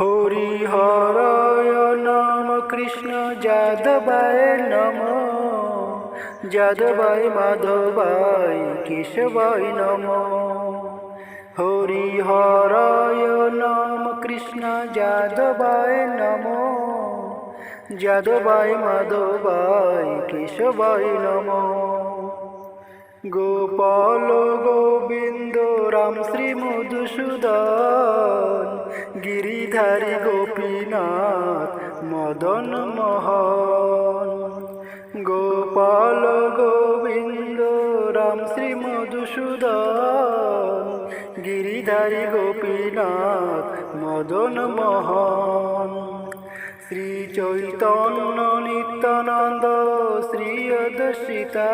হরি হরয় নম কৃষ্ণ যাদবায় নম। যাদবায় মাধবায় কেশবায় নম। হরি হরয় নম কৃষ্ণ যাদবায় নম। যাদবায় মাধবায় কেশবায় নম। গোপাল গোবিন্দ রাম শ্রী মধুসূদন মদন মোহন। গোপাল গোবিন্দ, রাম শ্রী মধুসূদন, গিরিধারী গোপীনাথ মদন মোহন। শ্রী চৈতন্য নিত্যানন্দ, শ্রী অদর্শিতা,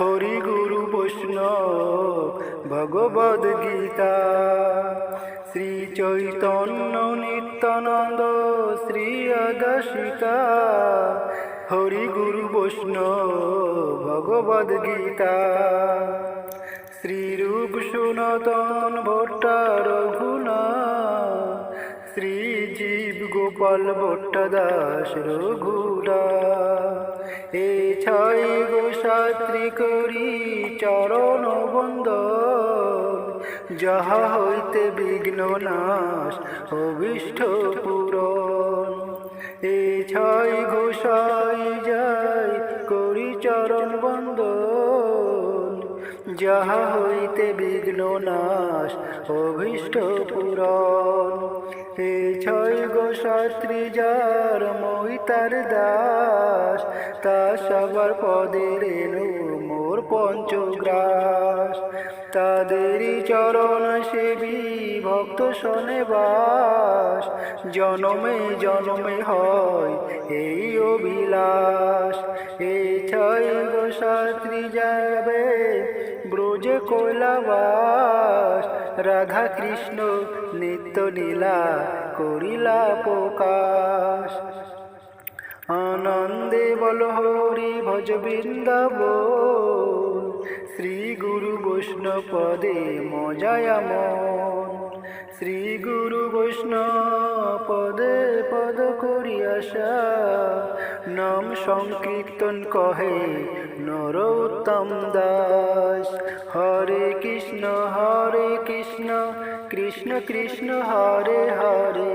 হরি গুরু বৈষ্ণব ভগবদ গীতা। শ্রী চৈতন্য নিত্যানন্দ, শ্রী অদর্শিতা হরি গুরু বৈষ্ণব, ভগবদ গীতা। শ্রীরূপ সনাতন ভট্টা রঘুনা শ্রী জীব গোপাল ভট্টা দাস রঘুরা। এ ছয় গো সাত্রী করি চরণ বন্দ যাহা হইতে বিঘ্ন নাশ, অভিষ্ট পূরণ। এ ছয় ঘোষাই যায় করি চরণ বন্দন যাহা হইতে বিঘ্ন নাশ, অভীষ্ট পুরন এ ছয় গো শাস্ত্রী যার মহিতার দাস তা সবার পদে রেণু মোর পঞ্চগ্রাস। তাদেরই চরণ সেবী ভক্ত শনে বাস। জনমে জনমে হয় এই অভিলাষ। এই ছয় শাস্ত্রী যাবে ব্রজে কৈলাবাস। রাধা কৃষ্ণ নিত্য লীলা করিলা প্রকাশ। বল হরি ভজ বৃন্দাব শ্রী গুরু বৈষ্ণব পদে মজায় মন শ্রী গুরু বৈষ্ণব পদে পদ করি আশা। নাম সংকীর্তন কহে নর উত্তম দাস। হরে কৃষ্ণ হরে কৃষ্ণ কৃষ্ণ কৃষ্ণ, হরে হরে।